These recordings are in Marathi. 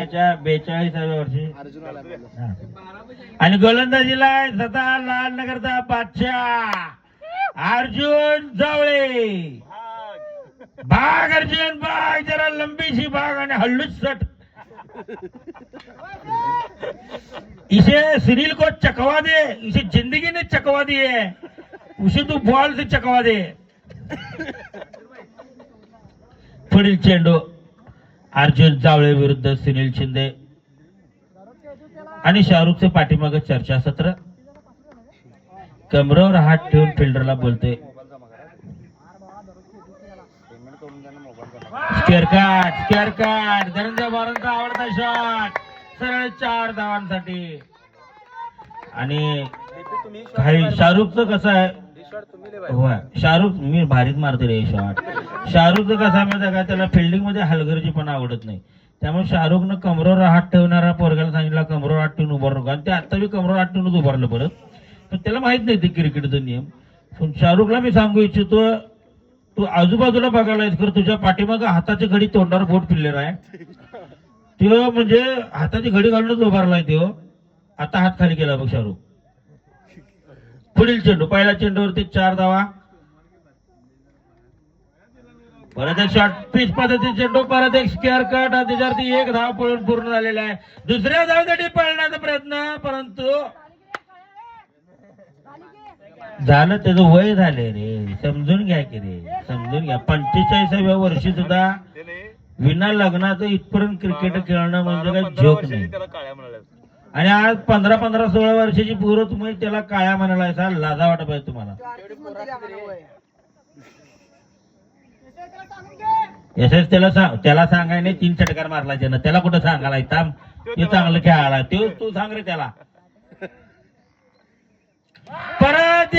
त्याच्या बेचाळीसाव्या वर्षी. हा. आणि गोलंदाजीला स्वतः लाल नगरचा बादशाह. अर्जुन जावळे. बाग अर्जुन बाग जरा लंबीशी बाग आणि हल्लूच सट. इसे सुनील को चकवा दे. इसे जिंदगी ने चकवा दिए. उसे तू बॉल से चकवा दे. पुढील चेंडू. अर्जुन जावळे विरुद्ध सुनील शिंदे आणि शाहरुखचे पाठीमाग चर्चासत्र. कमरेवर हात ठेवून फिल्डरला बोलते square cut square cut Dhananjay बारांचा आवडता शॉट सरळ चार धावांसाठी. आणि काही शाहरुखचं कसं आहे? शाहरुख मी भारीत मारते रे शॉट शाहरुख कसा आहे माहिती का? त्याला फिल्डिंगमध्ये हलगर्जी पण आवडत नाही. त्यामुळे शाहरुखनं कमरोवर हात ठेवणारा पोरग्याला सांगितलं कमरोवर हात ठेवून उभारू नका. आणि ते आता बी कमरोवर हात ठेवूनच उभारलं परत. पण त्याला माहीत नाही ते क्रिकेटचा नियम. पण शाहरुखला मी सांगू इच्छितो तू आजूबाजूला बघायला आहेस खरं तुझ्या पाठीमाग हाताची घडी तोंडावर बोट फिरलेला आहे. तो म्हणजे हाताची घडी घालूनच उभारलाय तो आता हात खाली केला बघ शाहरुख. पुढील चेंडू पहिल्या चेंडूवरती चार धावा. परत एक शॉर्ट पिच पद्धती चेंडू परत एक स्क्वेअर कट आणि त्याच्यावरती एक धाव पळून पूर्ण झालेला आहे. दुसऱ्या धावसाठी पळण्याचा प्रयत्न परंतु झालं त्याचं वय झाले रे. समजून घ्या की रे. समजून घ्या. पंचेचाळीसाव्या वर्षी सुद्धा विना लग्नाचं इथपर्यंत क्रिकेट खेळणं म्हणजे काही जोक नाही. आणि आज पंधरा पंधरा सोळा वर्षाची पोरं तुम्ही त्याला काळ्या म्हणाला असा लाजा वाटत पाहिजे तुम्हाला. यशच त्याला सांग त्याला सांगाय नाही तीन चटकार मारला त्यानं त्याला कुठं सांगायला थांब. ते चांगलं खेळायला ते तू सांग रे त्याला. परत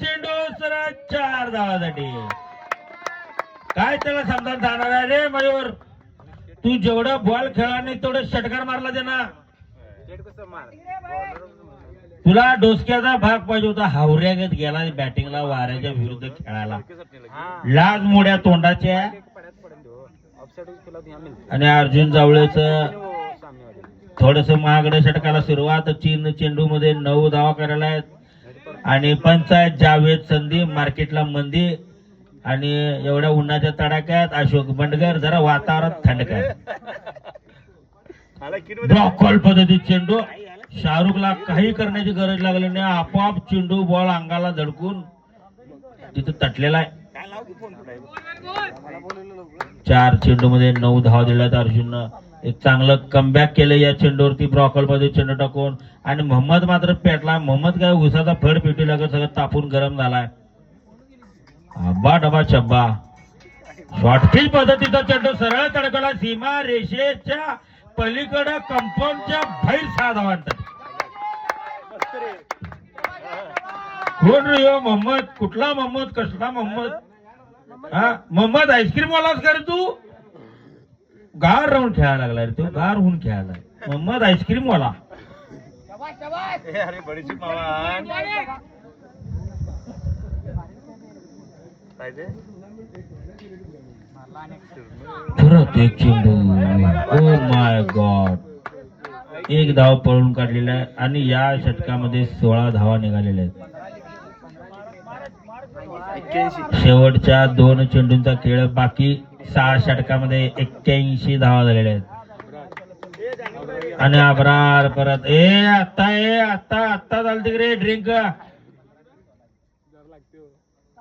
चेंडू सरळ चार धावासाठी. काय त्याला समजा जाणार आहे रे मयूर? तू जेवढा बॉल खेळला नाही तेवढं षटकार मारला त्यानं तुला डोसक्याचा भाग पाहिजे होता. हावऱ्यागत गेला बॅटिंगला वाऱ्याच्या विरुद्ध खेळायला. लाज मोड्या तोंडाच्या. आणि अर्जुन जावळेच थोडस महागडे षटकाला सुरुवात. चीन चेंडू मध्ये नऊ धावा करायला आहेत. आणि पंचायत जावेद संधी मार्केटला मंदी. आणि एवढ्या उन्हाच्या तडाख्यात अशोक बंडगर जरा वातावरण थंडकर ब्लॉकॉल पद्धतीत चेंडू. शाहरुखला काही करण्याची गरज लागली नाही. आपोआप चेंडू बॉल अंगाला धडकून तिथं तटलेला आहे. चार चेंडू मध्ये नऊ धावा दिल्यात अर्जुननं. एक चांगलं कमबॅक केलं या चेंडूवरती. ब्रॉकॉलमध्ये चेंडू टाकून. आणि मोहम्मद मात्र पेटला. मोहम्मद काय उसाचा फड पेटू लागत सगळं तापून गरम झालाय. अब्बा डबा शब्बा शॉर्टफिल पद्धतीचा चेंडू सरळ तडकला सीमा रेषेच्या पलीकडं कंपाऊंडच्या भैर सहा धावांसाठी कोण रे हो, मोहम्मद? कुठला मोहम्मद? कसला मोहम्मद? हा मोहम्मद आईस्क्रीम वालाच कर तू. गार राहून खेळायला लागला रे तो गार होऊन खेळायला मोहम्मद आईस्क्रीम वाला अरे बडीची पवान काय ते परत एक चेंडू ओ माय गॉड. एक धाव पळून काढलेला आहे आणि या षटकामध्ये सोळा धावा निघालेल्या आहेत. शेवटच्या दोन चेंडूंचा खेळ बाकी सहा षटकामध्ये एक्क्याऐंशी धावा झालेल्या आहेत. आणि अबरार परत. ए आता ए आता आता चालते तिकडे ड्रिंक माहीत आहे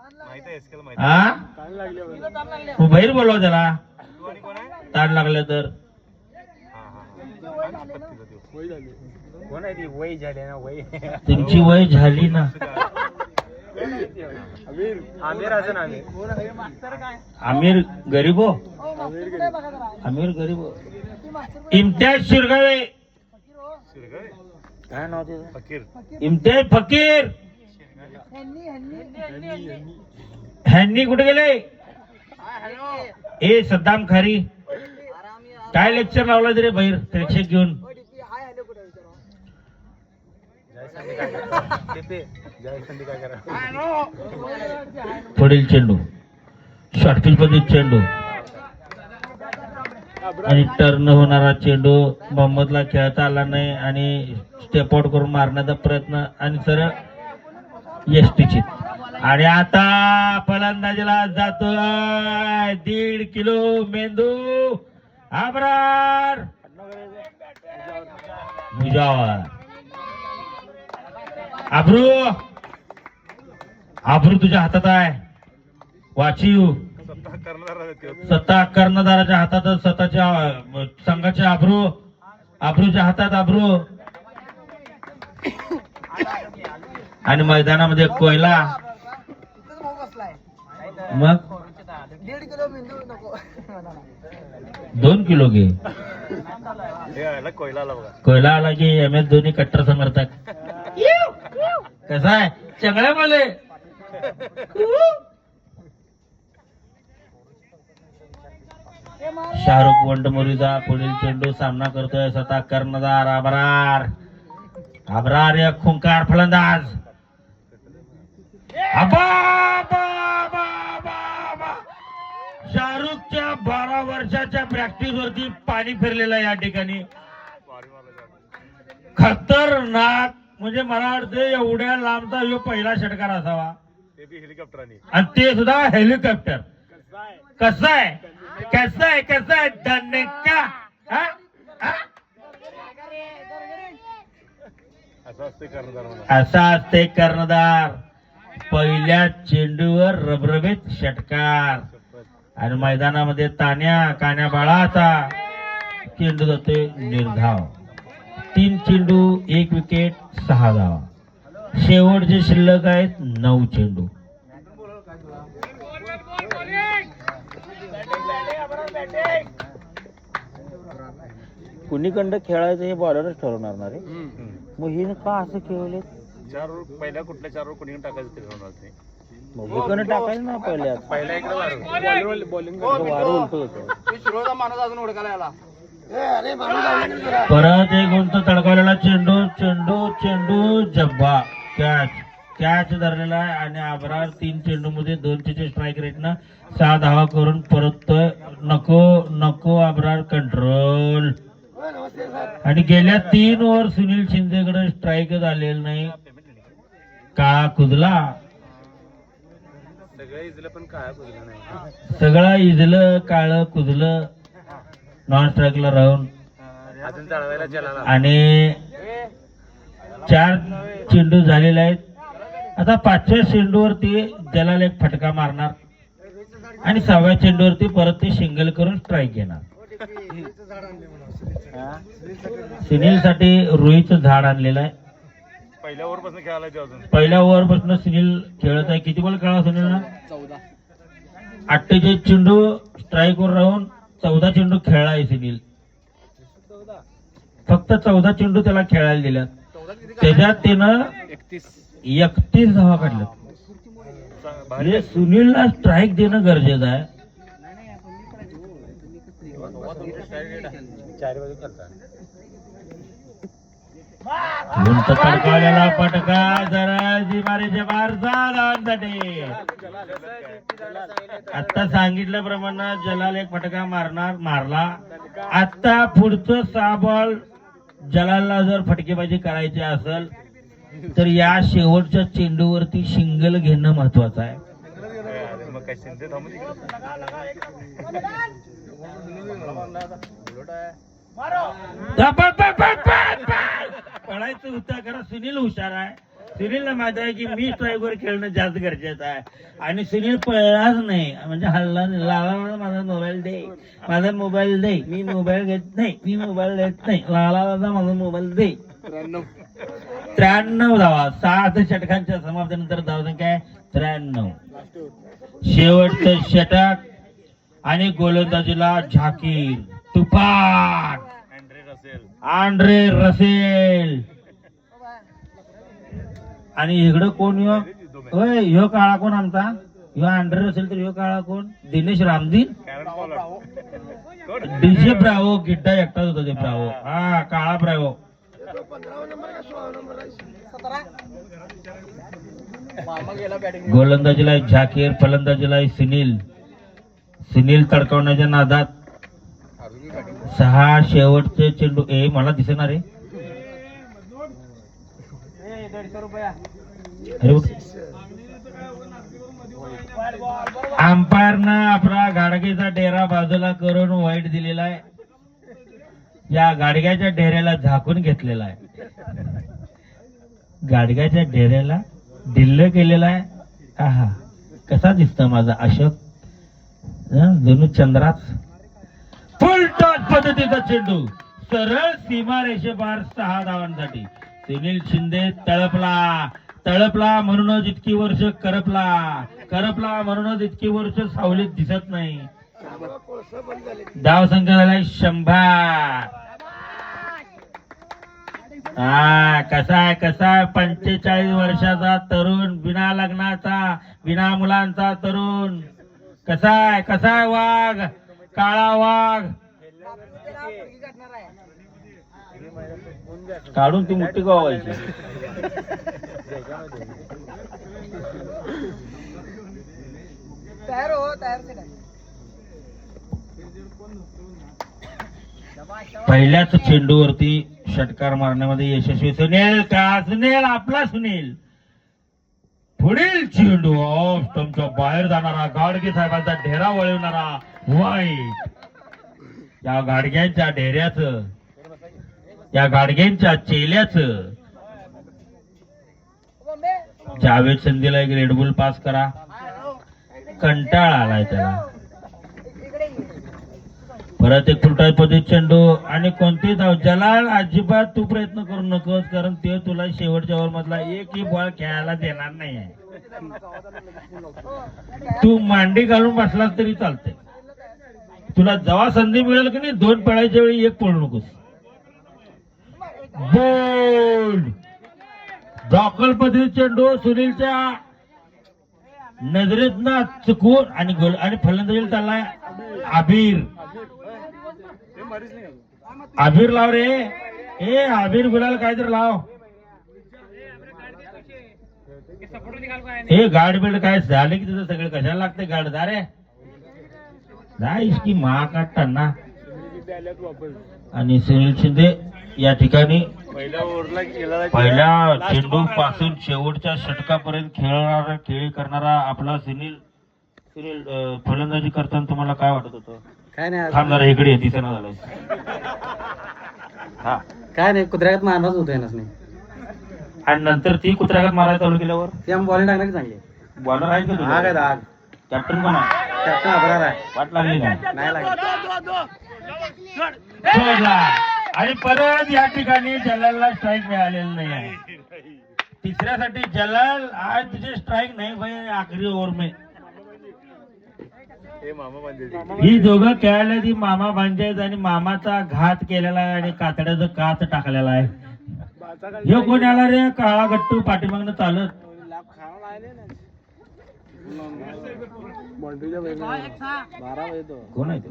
एसकेला माहीत हा? तू बाहेर बोलव त्याला ताण लागलं तर. कोण आहे ती वय झाली ना वय तुमची वय झाली ना. आमिर असं आमिर आमिर गरीब हो. आमिर गरीब हो. इम्तियाज शिरगावे. काय नाव फकीर इम्तियाज फकीर. ह्यांनी कुठे गेले? ए सद्दाम खारी. काय लेक्चर लावला तरी बाहेर? प्रेक्षक घेऊन. ते पुढील चेंडू. शॉर्टफिलमध्ये चेंडू. आणि टर्न होणारा चेंडू मोहम्मदला खेळता आला नाही आणि स्टेप आउट करून मारण्याचा प्रयत्न. आणि सरळ यष्टीचित आणि आता फलंदाजीला जातोय. दीड किलो मेंदू. आबरार आब्रू आब्रू तुझ्या हातात आहे. वाचिव. सत्ता कर्णधाराच्या हातात स्वतःच्या संघाच्या आब्रू आब्रूच्या हातात आब्रू आणि मैदानामध्ये कोयला. मग? दीड किलो मेंदू नको. दोन किलो घे. कोयला आला की एम एस धोनी कट्टर समर्थक. कसा आहे? चंगळ्या बोले शाहरुख वंडमोरीचा पुढील चेंडू सामना करतोय स्वतः कर्णधार. आबरार आबरार एक खुंकार फलंदाज. अबा, बा, बा, बा, बा. शाहरुखच्या बारा वर्षाच्या प्रॅक्टिस वरती पाणी फिरलेलं या ठिकाणी. खतरनाक म्हणजे मला वाटतं एवढ्या लांबचा ह्यो पहिला षटकार असावा. आणि ते सुद्धा हेलिकॉप्टर कसं आहे? कसं आहे? कसं आहे? म्हणा. असा असते कर्णधार. पहिल्या चेंडूवर रबरबीत षटकार. आणि मैदानामध्ये तान्या कान्या बाळाचा चेंडू जातोय निर्धाव. तीन चेंडू एक विकेट सहा धावा. शेवटचे शिल्लक आहेत नऊ चेंडू. कुणीकडं खेळायचं हे बॉलरच ठरवणार ना रे? मग हिनं का असं खेळले चार पहिल्या कुठल्या चार कोणी टाकायचं ते ठरवणार नाही. विकनं टाकायचं ना पहिल्या पहिल्या इकडे. बॉलिंग वारं उलट होतं. शिरोचा माणूस अजून ओळखायला याला परत एक उंच तडकवलेला चेंडू चेंडू चेंडू जब्बा. कॅच कॅच धरलेला आहे आणि आबरार तीन चेंडू मध्ये दोनशे स्ट्राईक रेटनं सहा धावा करून परततोय नको नको आबरार कंट्रोल आणि गेल्या तीन ओव्हर सुनील शिंदेकडे स्ट्राईक झालेलं नाही. काळा कुदला? सगळं इजलं पण काय कुठलं नाही. सगळं इजलं काळं कुदलं नॉन स्ट्राईकला राहून. आणि चार चेंडू झालेले आहेत. आता पाचव्या चेंडूवरती जलाल एक फटका मारणार. आणि सहाव्या चेंडूवरती परत ते सिंगल करून स्ट्राईक घेणार. सुनील साठी रुईचं झाड आणलेलं आहे. पहिल्या ओव्हरपासून खेळायला ते अजून. पहिल्या ओव्हरपासून सुनील खेळत आहे. किती बॉल खेळा सुनील चौदा. अठ्ठेचाळीस चेंडू स्ट्राईकवर राहून चौदा चेंडू खेळला आहे सुनील फक्त चौदा चेंडू त्याला खेळायला दिल्यात. त्याच्यात त्यानं एकतीस. एकतीस धावा काढल्या म्हणजे सुनीलला स्ट्राईक देणं गरजेचं आहे. उंच तडकावलेला पटका जरा जिमारीच्या बाहेर आता सांगितल्याप्रमाणे जलाल एक फटका मारणार मारला. आता पुढचं सहा बॉल जलालला जर फटकेबाजी करायची असेल तर या शेवटच्या चेंडूवरती सिंगल घेणं महत्वाचं आहे. मग पळायचं होतं कारण सुनील हुशार आहे. सुनीलला माहीत आहे की मी स्ट्राईकवर खेळणं जास्त गरजेचं आहे. आणि सुनील पळलाच नाही. म्हणजे हल्ला नाही. लाला मला माझा मोबाईल दे. माझा मोबाईल दे. मी मोबाईल घेत नाही. मी मोबाईल देत नाही. लाला दादा माझा मोबाईल दे. त्र्याण्णव. धावा. सात षटकांच्या समाप्तीनंतर धावसंख्या आहे त्र्याण्णव. शेवटचं षटक. आणि गोलंदाजीला झाकीर. तुफान. Russell Andre Russell. आणि इकडं कोण यो? होय ह्यो काळा कोण आमचा? ह्यो आंड्रे रसेल तर ह्यो काळा कोण? Denesh Ramdin? डीजे ब्रावो गिड्डा एकटाच होता ते ब्रावो. हा काळा ब्रावो. गोलंदाजीला झाकीर फलंदाजीला सुनील. सुनील तडकवण्याच्या नादात सहा शेवटचे चेंडू. ए मला दिसणार आहे. अंपायरनं आपला गाडगेचा डेरा बाजूला करून वाईट दिलेला आहे. या गाडग्याच्या डेऱ्याला झाकून घेतलेला आहे. गाडग्याच्या डेऱ्याला ढिल्ल केलेला आहे. आहा कसा दिसतो माझा अशोक? जणू चंद्राच फुल पद्धतीचा चेंडू. सरळ सीमारेषेपार सहा धावांसाठी. सुनील शिंदे तळपला. तळपला म्हणूनच इतकी वर्ष करपला. करपला म्हणूनच इतकी वर्ष सावलीत दिसत नाही. धाव संख्या झालाय शंभर. हा कसा आहे कसा आहे? पंचेचाळीस वर्षाचा तरुण बिना लग्नाचा बिना मुलांचा तरुण. कसा आहे कसा आहे वाघ? काळा वाघ. काढून ती मुठी गोवायची. तयार हो तयार पहिल्याच चेंडूवरती षटकार मारण्यामध्ये यशस्वी सुनील का सुनील? आपला सुनील. पुढील चेंडू ऑफ तुमच्या बाहेर जाणारा गाडगे साहेबांचा ढेरा वळवणारा वाईट या गाडग्यांच्या डेऱ्याचं या गाडग्यांच्या चेल्याच. जावेद संधीला एक रेडबुल पास करा कंटाळा आलाय त्याला. परत एक फुलटाय पद्धत चेंडू? आणि कोणती धाव जलाल अजिबात तू प्रयत्न करू नकोस कारण ते तुला शेवटच्या ओव्हर मधला एकही बॉल खेळायला देणार नाही आहे तू मांडी घालून बसलास तरी चालते तुला जेव्हा संधी मिळेल की नाही दोन पळायच्या वेळी एक पळू नकोस. बोल्ड. दाखल पद्धती चेंडू सुनीलच्या नजरेतनं चुकून आणि गोल आणि फलंदाजीला चाललाय आबीर. आबीर लाव रे. ए आबीर गुलाल काहीतरी लाव. ए गाड बिड काय झाले की तुझं सगळं कशाला लागते गाड जा रे जा इसकी मा काढताना आणि सुनील शिंदे या ठिकाणी पहिल्या ओव्हरला गेला पहिल्या चेंडू पासून शेवटच्या षटकापर्यंत खेळणारा खेळी करणारा आपला सुनील सुनील फलंदाजी करताना तुम्हाला काय वाटत होतं? काय नाही थांब जरा इकडे दिसेना झालंय. हा. काय नाही कुत्र्यात मारणारच होतोय नाही आणि नंतर ती कुत्र्याघात मारायला चालू केल्यावर? ती आम्ही बॉलिंग टाकणार की चांगली? बॉलर आहे का काय तुझा? दाग. कॅप्टन कोण आहे? कॅप्टन अबरार आहे वाट लागली. नाही नाही लागत सोडला. आणि परत या ठिकाणी जलालला स्ट्राईक मिळालेलं नाही आहे. तिसऱ्यासाठी जलाल आज तुझे स्ट्राईक नाही भाई आखरी ओव्हर में. हे ही दोघं खेळायला ती मामा भांजायत आणि मामाचा घात केलेला आहे आणि कातड्याचं काच टाकलेला आहे. ह्यो कोण आला रे? काळा गट्टू पाठीमागनं चालत. बारा वाजे तो. कोण आहे तो?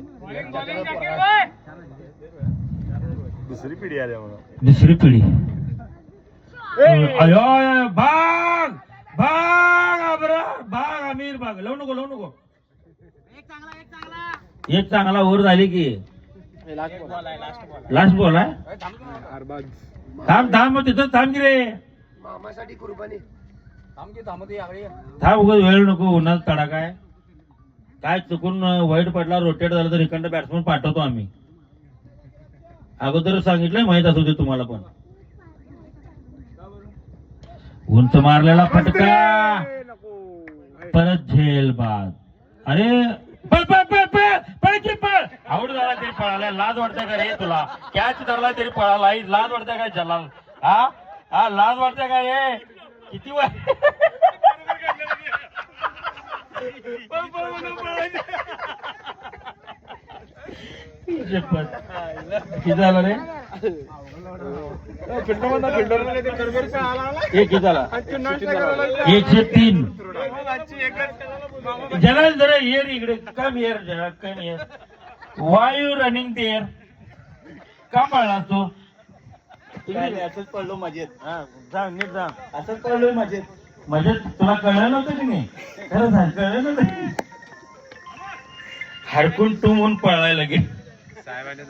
दुसरी पिढी आली म्हणून दुसरी पिढी. भाग! भाग अब्रार भाग अमीर भाग. लावू नको लावू नको. एक चांगला ओव्हर झाली की. लास्ट बॉल आहे थांब थांब मग तिथं थांब की रे. मामासाठी कुर्बानी. थांब की थांब उगाच वेळ नको उन्हात तडा काय काय चुकून वाईट पडला रोटेट झाला तर इकडं बॅट्समन पाठवतो आम्ही. अगोदर सांगितलंय माहीत असू दे तुम्हाला पण. उंच मारलेला फटका. परत झेल बाद. अरे पळ पळ पळ पळ पळ की पळ. आऊट झाला तरी पळाला लाज वाटते का रे तुला? कॅच धरला तरी पळाला लाज वाटते काय जलाल? हा? हा लाज वाटते का रे? किती वा किती झालं रे एक किती झाला एकशे तीन. जलाल जरा येर इकडे. कम येर जरा come here why you running there का पळला तो असंच पडलो मजेत. हा जा नीट जा. असंच पळलोय मजेत. म्हणजे तुला कळलं नव्हतं की नाही? खरं सांग कळलं नव्हतं हडकून टू म्हणून पळायला लागेल साहेबांनी